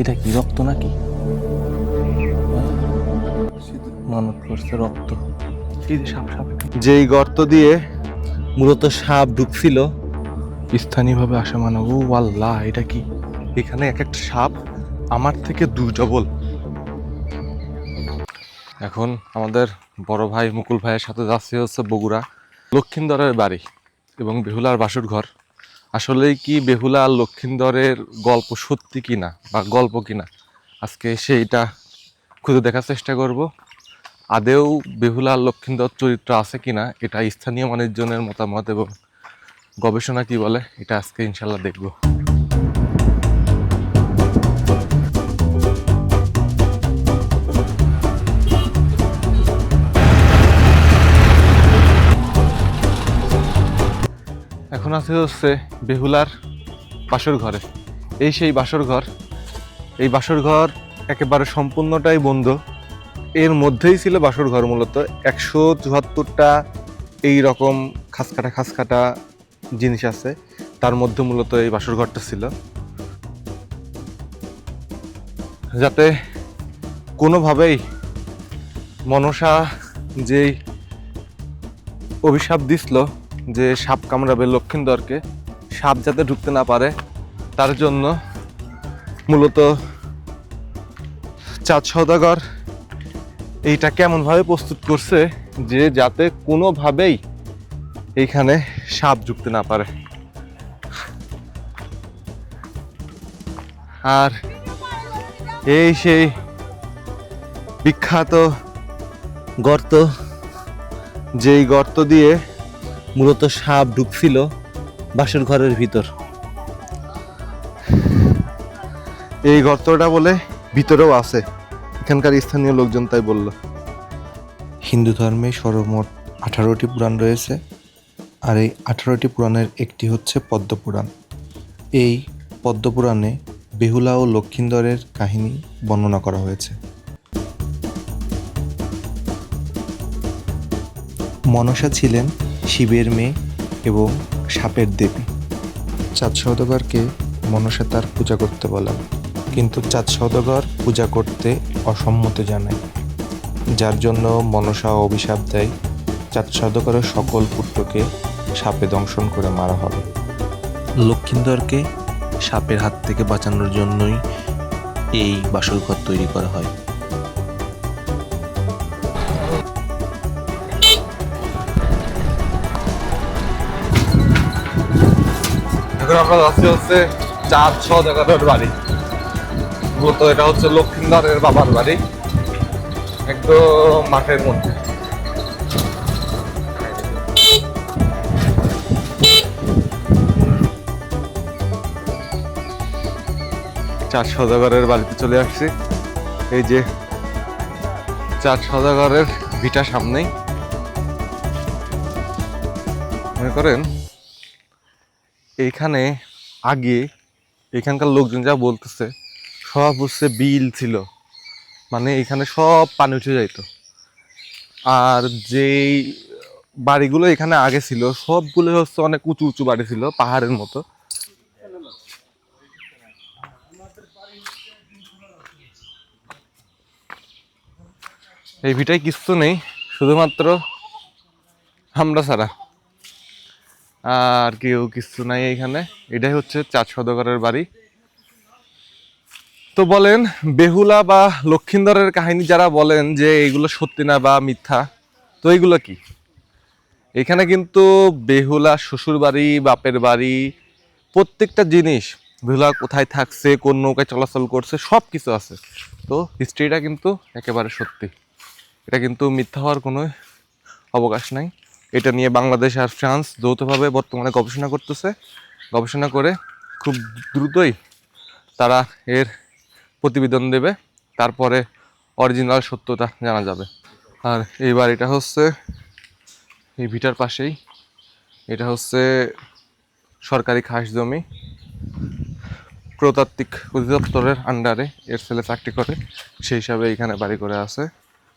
এটা কি রক্ত নাকি? মানত করছে রক্ত। সাপ সাপ। যেই গর্ত দিয়ে মূলত সাপ ঢুকছিল স্থানীয়ভাবে আসা মানে ও আল্লাহ এটা কি? এখানে এক একটা সাপ আমার থেকে দুই ডবল এখন আমাদের বড় ভাই মুকুল ভাইয়ের সাথে যাচ্ছে হচ্ছে বগুড়া লক্ষিন্দরের বাড়ি এবং বেহুলার বাসুর ঘর। আসলেই কি বেহুলা আর লক্ষিন্দরের গল্প সত্যি কিনা বা গল্প কিনা? আজকে সেইটা খুঁজে দেখার চেষ্টা করব। আদেও বেহুলা আর লক্ষিন্দর চরিত্র আছে কিনা, এটা স্থানীয় মানুষজনের মতামত এবং গবেষণা কি বলে, এটা আজকে ইনশাল্লাহ দেখব। এখন আছে হচ্ছে বেহুলার বাসর ঘরে। এই সেই বাসর ঘর, এই বাসর ঘর একেবারে সম্পূর্ণটাই বন্ধ। এর মধ্যেই ছিল বাসর ঘর মূলত। একশো চুয়াত্তরটা এই রকম খাসকাটা খাসকাটা জিনিস আছে। তার মধ্যে মূলত এই বাসর ঘরটা ছিল। যাতে কোনোভাবেই মনসা যেই অভিশাপ দিছিল যে সাপ কামড়াবে লক্ষিন্দরকে, সাপ যাতে ঢুকতে না পারে, তার জন্য মূলত চাঁদ সৌদাগর এইটা কেমনভাবে প্রস্তুত করছে যে যাতে কোনোভাবেই এইখানে সাপ ঢুকতে না পারে। আর এই সেই বিখ্যাত গর্ত, যেই গর্ত দিয়ে মূলত সাপ ঢুকছিল বাসের ঘরের ভিতর। এই গর্তটা বলে ভিতরেও আছে। এখানকার স্থানীয় লোকজন তাই বলল। হিন্দু ধর্মে সর্বমোট আঠারোটি পুরাণ রয়েছে আর এই আঠারোটি পুরাণের একটি হচ্ছে পদ্মপুরাণ। এই পদ্মপুরাণে বেহুলা ও লক্ষিন্দরের কাহিনী বর্ণনা করা হয়েছে। মনসা ছিলেন শিবের মেয়ে এবং সাপের দেবী। চাঁদ সৌদাগরকে মনসা তার পূজা করতে বলেন কিন্তু চাঁদ সৌদাগর পূজা করতে অসম্মতি জানায়। যার জন্য মনসা অভিশাপ দেয় চাঁদ সৌদাগরের সকল পুত্রকে সাপে দংশন করে মারা হবে। লক্ষিন্দরকে সাপের হাত থেকে বাঁচানোর জন্যই এই বাসর ঘর তৈরি করা হয়। আমরা যাচ্ছি হচ্ছে চাঁদ সৌদাগরের বাড়ি। মূলত এটা হচ্ছে লক্ষিন্দরের বাবার বাড়ি। একদম মাঠের মধ্যে। চার সদাগরের বাড়িতে চলে আসছি। এই যে চার সদাগরের ভিটা সামনেই। মনে করেন? এইখানে আগে এখানকার লোকজন যা বলতেছে, সব হচ্ছে বিল ছিল। মানে এখানে সব পানি উঠে যাইতো। আর যেই বাড়িগুলো এখানে আগে ছিল, সবগুলো হচ্ছে অনেক উঁচু উঁচু বাড়ি ছিল, পাহাড়ের মতো। এই ভিটায় কিছু নেই, শুধুমাত্র আমরা ছাড়া। আর কেউ কিছু নাই এখানে। এটাই হচ্ছে চাঁদ সদগরের বাড়ি। তো বলেন, বেহুলা বা লক্ষিন্দরের কাহিনী যারা বলেন যে এগুলো সত্যি না বা মিথ্যা, তো এইগুলো কি? এখানে কিন্তু বেহুলা শ্বশুর বাড়ি, বাপের বাড়ি, প্রত্যেকটা জিনিস, বেহুলা কোথায় থাকছে, কোন নৌকায় চলাচল করছে সব কিছু আছে। তো হিস্ট্রিটা কিন্তু একেবারে সত্যি। এটা কিন্তু মিথ্যা হওয়ার কোনো অবকাশ নাই। এটা নিয়ে বাংলাদেশ আর ফ্রান্স যৌথভাবে বর্তমানে গবেষণা করতেছে। গবেষণা করে খুব দ্রুতই তারা এর প্রতিবেদন দেবে। তারপরে অরিজিনাল সত্যতা জানা যাবে। আর এই বাড়িটা হচ্ছে এই ভিটার পাশেই। এটা হচ্ছে সরকারি খাস জমি। প্রতাত্ত্বিক অধিদপ্তরের আন্ডারে এর ছেলে চাকরি করে। সেই হিসাবে এখানে বাড়ি করে আছে।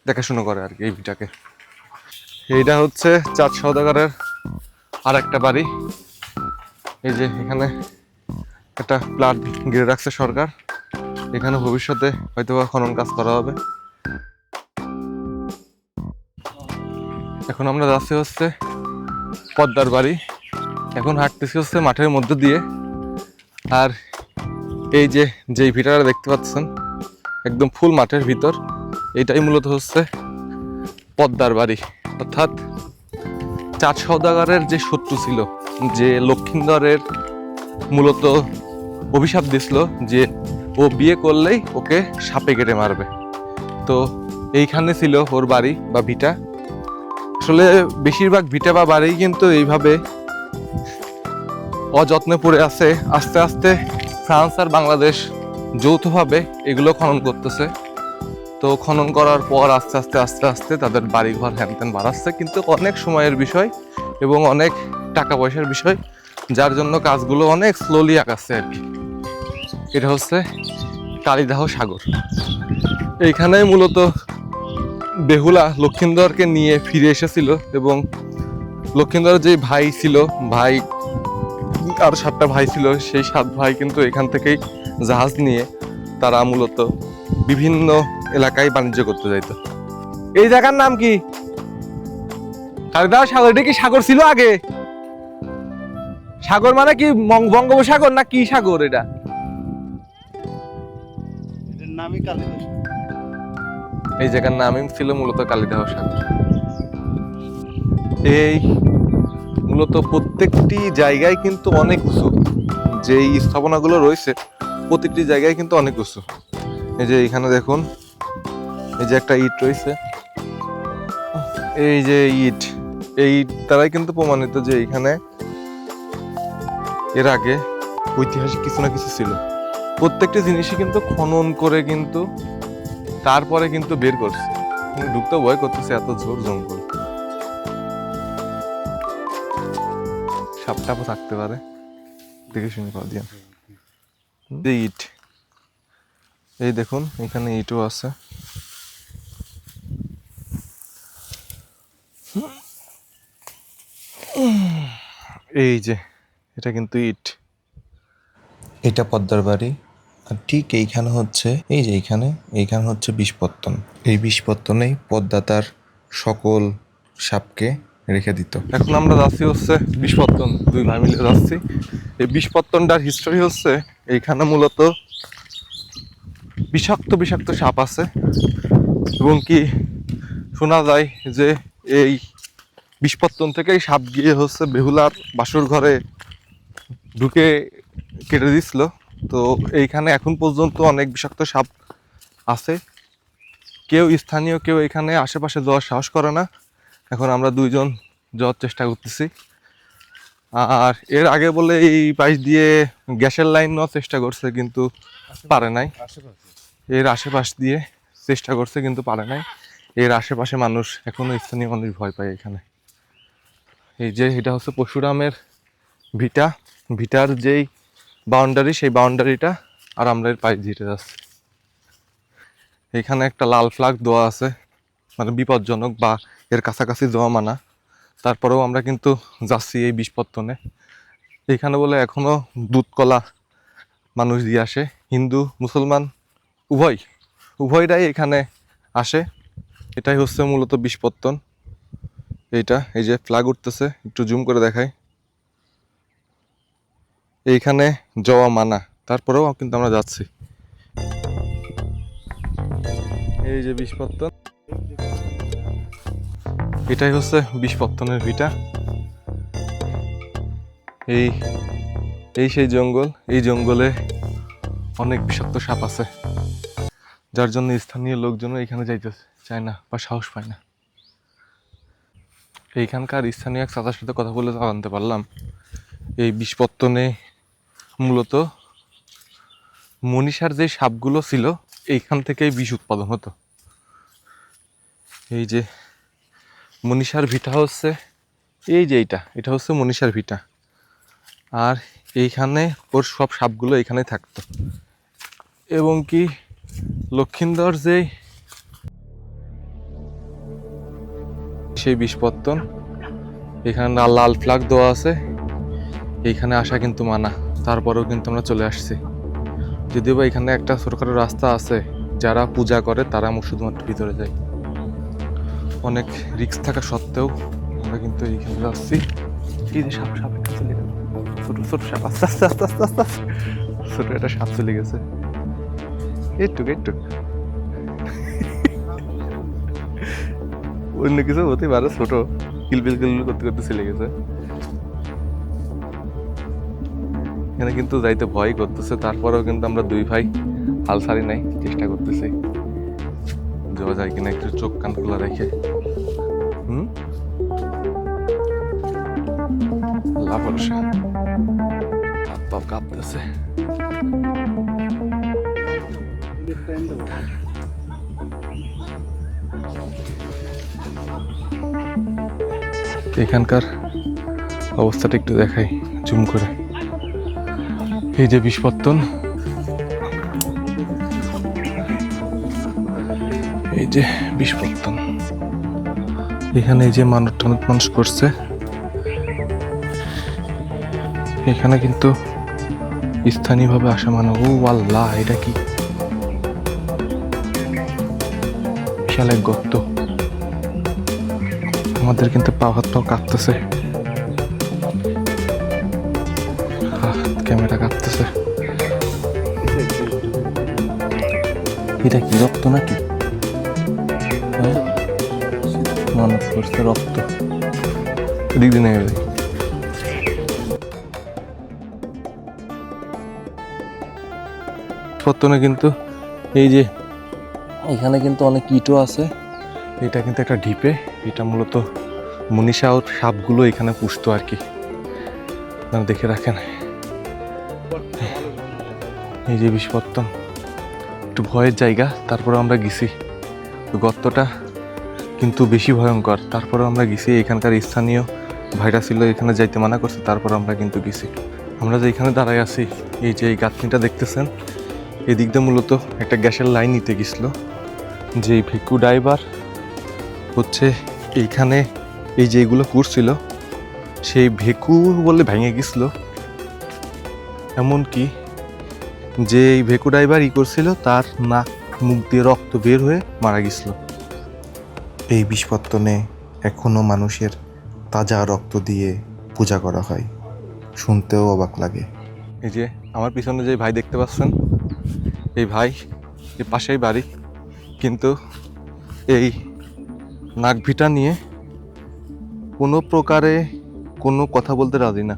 দেখাশুনো করে আর কি এই ভিটাকে। এইটা হচ্ছে চাঁদ সৌদাগরের আর একটা বাড়ি। এই যে এখানে একটা প্লাট ঘিরে রাখছে সরকার। এখানে ভবিষ্যতে হয়তো খনন কাজ করা হবে। এখন আমরা যাচ্ছি হচ্ছে পদ্মার বাড়ি। এখন হাঁটতেছি হচ্ছে মাঠের মধ্যে দিয়ে। আর এই যে যেই ভিটাটা দেখতে পাচ্ছেন, একদম ফুল মাঠের ভিতর, এটাই মূলত হচ্ছে পদ্মার বাড়ি। অর্থাৎ চাঁদ সৌদাগরের যে শত্রু ছিল, যে লক্ষিন্দরের মূলত অভিশাপ দিছিল, যে ও বিয়ে করলেই ওকে সাপে কেটে মারবে। তো এইখানে ছিল ওর বাড়ি বা ভিটা। আসলে বেশিরভাগ ভিটা বা বাড়ি কিন্তু এইভাবে অযত্নে পড়ে আছে। আস্তে আস্তে ফ্রান্স আর বাংলাদেশ যৌথভাবে এগুলো খনন করতেছে। তো খনন করার পর আস্তে আস্তে আস্তে আস্তে তাদের বাড়িঘর হ্যান ত্যান বাড়াচ্ছে কিন্তু অনেক সময়ের বিষয় এবং অনেক টাকা পয়সার বিষয়, যার জন্য কাজগুলো অনেক স্লোলি আগাচ্ছে আর কি। এটা হচ্ছে কালিদাহ সাগর। এইখানে মূলত বেহুলা লক্ষিন্দরকে নিয়ে ফিরে এসেছিল এবং লক্ষিন্দর যে ভাই ছিল, ভাই, আর সাতটা ভাই ছিল, সেই সাত ভাই কিন্তু এখান থেকেই জাহাজ নিয়ে তারা মূলত বিভিন্ন এলাকায় বাণিজ্য করতে যাইত। এই জায়গার নাম কি? কালিদাহ সাগর এটা কি সাগর ছিল আগে? সাগর মানে কি বঙ্গোপসাগর না কি সাগর এটা? নামই কালিদাস। এই জায়গার নামই ছিল মূলত কালিদাহ সাগর। এই মূলত প্রত্যেকটি জায়গায় কিন্তু অনেক উঁচু। যেই স্থাপনাগুলো রয়েছে প্রতিটি জায়গায় কিন্তু অনেক উঁচু। এই যে এখানে দেখুন এই যে একটা ইট রয়েছে। এই যে ইট, এই তারাই কিন্তু প্রমাণিত যে এখানে এর আগে ঐতিহাসিক কিছু না কিছু ছিল। প্রত্যেকটি জিনিসই কিন্তু খনন করে কিন্তু তারপরে কিন্তু বের করছে। ঢুকতে ভয় করতেছে এত জোর জঙ্গল। সাপ টাপও থাকতে পারে। দেখে শুনে পাওয়া দিয়ে ইট। এই দেখুন, এখানে ইটও আছে। এই যে এটা কিন্তু ইট। এটা পদ্মার বাড়ি। আর ঠিক এইখানে হচ্ছে এই যে এইখানে এইখানে হচ্ছে বিষপত্তন। এই বিষপত্তনেই পদ্মা তার সকল সাপকে রেখে দিত। এখন আমরা যাচ্ছি হচ্ছে বিষপত্তন দুই ভাই মিলে যাচ্ছি। এই বিষপত্তনটার হিস্টোরি হচ্ছে এইখানে মূলত বিষাক্ত বিষাক্ত সাপ আছে। এবং কি শোনা যায় যে এই বিষপত্তন থেকেই সাপ গিয়ে হচ্ছে বেহুলার বাসুর ঘরে ঢুকে কেটে দিছিল। তো এইখানে এখন পর্যন্ত অনেক বিষাক্ত সাপ আছে। কেউ স্থানীয় কেউ এখানে আশেপাশে যাওয়ার সাহস করে না। এখন আমরা দুইজন যাওয়ার চেষ্টা করতেছি। আর এর আগে বলে এই পাশ দিয়ে গ্যাসের লাইন নেওয়ার চেষ্টা করছে কিন্তু পারে নাই। এর আশেপাশ দিয়ে চেষ্টা করছে কিন্তু পারে নাই। এর আশেপাশে মানুষ এখনও স্থানীয় মানুষ ভয় পায় এখানে। এই যে এটা হচ্ছে পরশুরামের ভিটা, ভিটার যেই বাউন্ডারি সেই বাউন্ডারিটা আর আমরা এর পাশ দিয়ে যাচ্ছি। এখানে একটা লাল ফ্ল্যাগ দেওয়া আছে মানে বিপজ্জনক বা এর কাছাকাছি যাওয়া মানা। তারপরেও আমরা কিন্তু যাচ্ছি এই বিষপত্তনে। এখানে বলে এখনও দুধকলা মানুষ দিয়ে আসে, হিন্দু, মুসলমান, উভয়। উভয়টাই এখানে আসে। এটাই হচ্ছে মূলত বিষপত্তন। এইটা, এই যে ফ্ল্যাগ উঠতেছে, একটু জুম করে দেখাই। এইখানে যাওয়া মানা, তারপরেও কিন্তু আমরা যাচ্ছি। এই যে বিষপত্তন। এটাই হচ্ছে বিষপত্তনের ভিটা। এই এই সেই জঙ্গল, এই জঙ্গলে অনেক বিষাক্ত সাপ আছে। যার জন্য স্থানীয় লোকজনও এখানে যাইতে চায় না বা সাহস পায় না। এইখানকার স্থানীয় এক চাচার সাথে কথা বলে জানতে পারলাম। এই বিষপত্তনে মূলত মনীষার যে সাপগুলো ছিল, এইখান থেকেই বিষ উৎপাদন হতো। এই যে মনীষার ভিটা হচ্ছে, এই যে এইটা, এটা হচ্ছে মনীষার ভিটা। আর এইখানে ওর সব সাপগুলো এখানে থাকতো। এবং কি লক্ষিন্দর যে সেই বিষপত্তন। এখানে লাল ফ্ল্যাগ দেওয়া আছে। এইখানে আসা কিন্তু মানা। তারপরেও কিন্তু আমরা চলে আসছি। যদিও বা এখানে একটা ছোটখাটো রাস্তা আছে যারা পূজা করে তারা শুধুমাত্র ভিতরে যায়। অনেক রিস্ক থাকা সত্ত্বেও আমরা কিন্তু এইখানে আসছি। এই যে সাপ সাপ একটা চলে গেল। ছোট ছোট সাপ আস্তে আস্তে আস্তে আস্তে আস্তে আস্তে। ছোট একটা সাপ চলে গেছে। একটু একটু অন্য কিছু হতে পারে, ছোট কিলবিল কিলবিল করতে করতে চলে গেছে। এখানে কিন্তু যাইতে ভয় করতেছে, তারপরেও কিন্তু আমরা দুই ভাই হাল ছাড়ি নাই, চেষ্টা করতেছি। যাওয়া যায় কিনা একটু চোখ কান খোলা রেখে। হুম? আল্লাহ হাত কাঁপতেছে। এখানকার অবস্থাটা একটু দেখাই, জুম করে। এই যে বিষপত্তন। এই যে বিষপত্তন। এখানে এই যে মানুষ টানত মানুষ করছে। এখানে কিন্তু স্থানীয়ভাবে আসা মানে ও আল্লাহ, এটা কি? বিশাল এক গর্ত। আমাদের কিন্তু পা হাত পাও কাঁপতেছে। ক্যামেরা কাঁপতেছে। এটা কি রক্ত নাকি? হ্যাঁ? মনে করছে রক্ত। এদিক দিয়ে নেমে পত্তনে কিন্তু এই যে এখানে কিন্তু অনেক ইটও আছে। এটা কিন্তু একটা ঢিপে। এটা মূলত মনীষা ওর সাপগুলো এখানে পুষতো আর কি। দেখে রাখেন। এই যে বিষপত্তন একটু ভয়ের জায়গা তারপরে আমরা গেছি। গর্তটা কিন্তু বেশি ভয়ঙ্কর। তারপরে আমরা গেছি, এখানকার স্থানীয় ভাইরা ছিল, এখানে যাইতে মানা করছে তারপর আমরা কিন্তু গেছি। আমরা যে এখানে দাঁড়ায় আছি, এই যে এই গাঁথনিটা দেখতেছেন, এদিক দিয়ে মূলত একটা গ্যাসের লাইন নিতে গেছিল। যে ভিকু ড্রাইভার হচ্ছে, এইখানে এই যে এগুলো করছিল, সেই ভেকু বলে ভেঙে গেছিল। এমনকি যে এই ভেকু ড্রাইভার ই করছিল, তার নাক, মুখ দিয়ে রক্ত বের হয়ে মারা গেছিল। এই বিষপত্তনে এখনও মানুষের তাজা রক্ত দিয়ে পূজা করা হয়। শুনতেও অবাক লাগে। এই যে আমার পিছনে যে ভাই দেখতে পাচ্ছেন, এই ভাই এই পাশেই বাড়ি। কিন্তু এই নাকভিটা নিয়ে কোনো প্রকারে কোনো কথা বলতে রাজি না।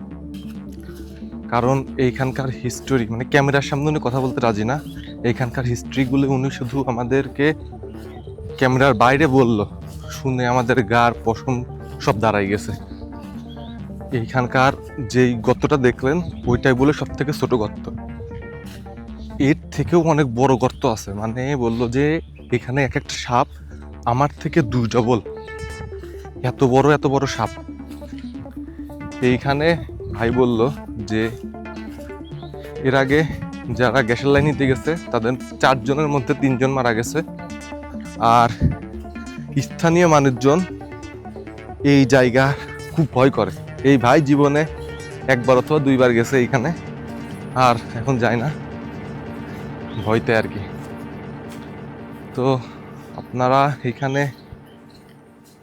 কারণ এইখানকার হিস্টোরি মানে ক্যামেরার সামনে উনি কথা বলতে রাজি না। এইখানকার হিস্ট্রিগুলো উনি শুধু আমাদেরকে ক্যামেরার বাইরে বলল। শুনে আমাদের গার পশম সব দাঁড়াই গেছে। এইখানকার যেই গর্তটা দেখলেন, ওইটাই বলে সব থেকে ছোটো গর্ত। এর থেকেও অনেক বড় গর্ত আছে। মানে বলল যে, এখানে এক একটা সাপ আমার থেকে দুই ডবল এত বড় এত বড় সাপ। এইখানে ভাই বলল যে, এর আগে যারা গ্যাসের লাইন নিতে গেছে, তাদের চারজনের মধ্যে তিনজন মারা গেছে। আর স্থানীয় মানুষজন এই জায়গা খুব ভয় করে। এই ভাই জীবনে একবার অথবা দুইবার গেছে এইখানে, আর এখন যায় না। ভয়তে আর কি। তো আপনারা এখানে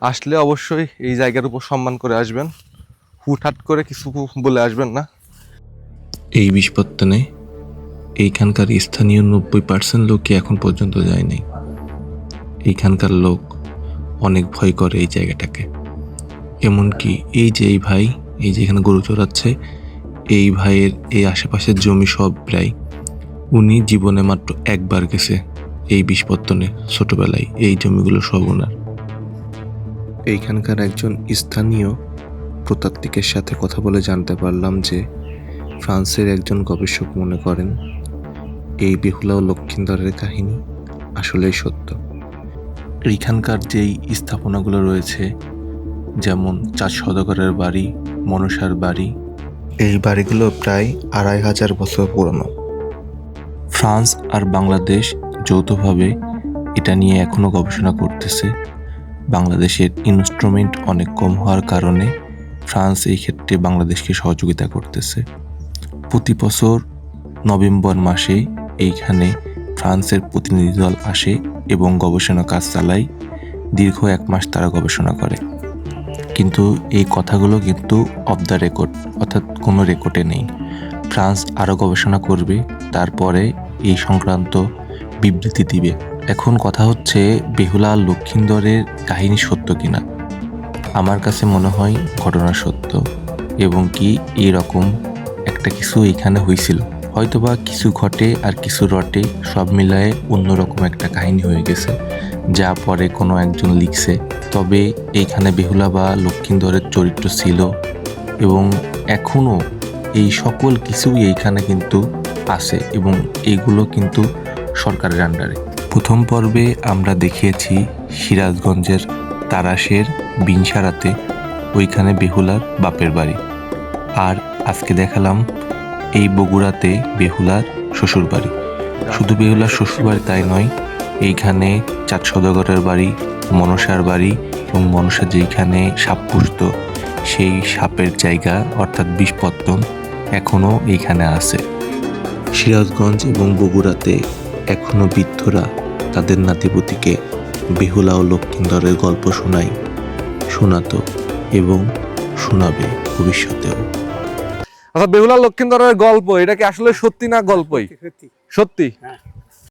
আসলে অবশ্যই এই জায়গার উপর সম্মান করে আসবেন। হুটহাট করে কিছু বলে আসবেন না। এই বিষপত্তনে এইখানকার স্থানীয় নব্বই পার্সেন্ট লোকই এখন পর্যন্ত যায়নি। এইখানকার লোক অনেক ভয় করে এই জায়গাটাকে। এমনকি এই যে এই ভাই, এই যে এখানে গরু চড়াচ্ছে, এই ভাইয়ের এই আশেপাশের জমি সব প্রায় উনি জীবনে মাত্র একবার গেছে এই বিষপত্তনে ছোটোবেলায়। এই জমিগুলো সব ওনার। এইখানকার একজন স্থানীয় প্রতাত্ত্বিকের সাথে কথা বলে জানতে পারলাম যে ফ্রান্সের একজন গবেষক মনে করেন, এই বেহুলা ও লক্ষিন্দরের কাহিনী আসলেই সত্য। এইখানকার যেই স্থাপনাগুলো রয়েছে, যেমন চার সদাগরের বাড়ি, মনসার বাড়ি, এই বাড়িগুলো প্রায় আড়াই হাজার বছর পুরনো। ফ্রান্স আর বাংলাদেশ যৌথভাবে এটা নিয়ে এখনও গবেষণা করতেছে। বাংলাদেশের ইনস্ট্রুমেন্ট অনেক কম হওয়ার কারণে ফ্রান্স এই ক্ষেত্রে বাংলাদেশকে সহযোগিতা করতেছে। প্রতি বছর নভেম্বর মাসে এইখানে ফ্রান্সের প্রতিনিধি দল আসে এবং গবেষণা কাজ চালায়। দীর্ঘ এক মাস তারা গবেষণা করে। কিন্তু এই কথাগুলো কিন্তু অফ দ্য রেকর্ড অর্থাৎ কোনো রেকর্ডে নেই। ফ্রান্স আরও গবেষণা করবে, তারপরে এই সংক্রান্ত বিবৃতি দিবে। এখন কথা হচ্ছে বেহুলা লক্ষিন্দরের কাহিনী সত্য কিনা। আমার কাছে মনে হয় ঘটনা সত্য এবং কি এরকম একটা কিছু এখানে হয়েছিল হয়তোবা কিছু ঘটে আর কিছু রটে সব মিলায়ে অন্যরকম একটা কাহিনী হয়ে গেছে, যা পরে কোনো একজন লিখছে। তবে এইখানে বেহুলা বা লক্ষিন্দরের চরিত্র ছিল এবং এখনও এই সকল কিছুই এইখানে কিন্তু আছে এবং এইগুলো কিন্তু সরকারের আন্ডারে প্রথম পর্বে আমরা দেখিয়েছি সিরাজগঞ্জের তারাশের বিনসারাতে, ওইখানে বেহুলার বাপের বাড়ি। আর আজকে দেখালাম এই বগুড়াতে বেহুলার শ্বশুর বাড়ি। শুধু বেহুলার শ্বশুর বাড়ি তাই নয়, এইখানে চাঁদ সদাগরের বাড়ি, মনসার বাড়ি এবং মনসা যেইখানে সাপ পুষত, সেই সাপের জায়গা অর্থাৎ বিষপত্তন এখনও এইখানে আছে। সিরাজগঞ্জ এবং বগুড়াতে এখনও বৃদ্ধরা তাদের নাতিপুতিকে বেহুলা ও লক্ষ্মীন্দরের গল্প শোনায় শোনাতো এবং শোনাবে ভবিষ্যতেও। আচ্ছা বেহুলা লক্ষ্মীন্দরের গল্প এটা কি আসলে সত্যি না গল্পই? সত্যি। সত্যি? হ্যাঁ।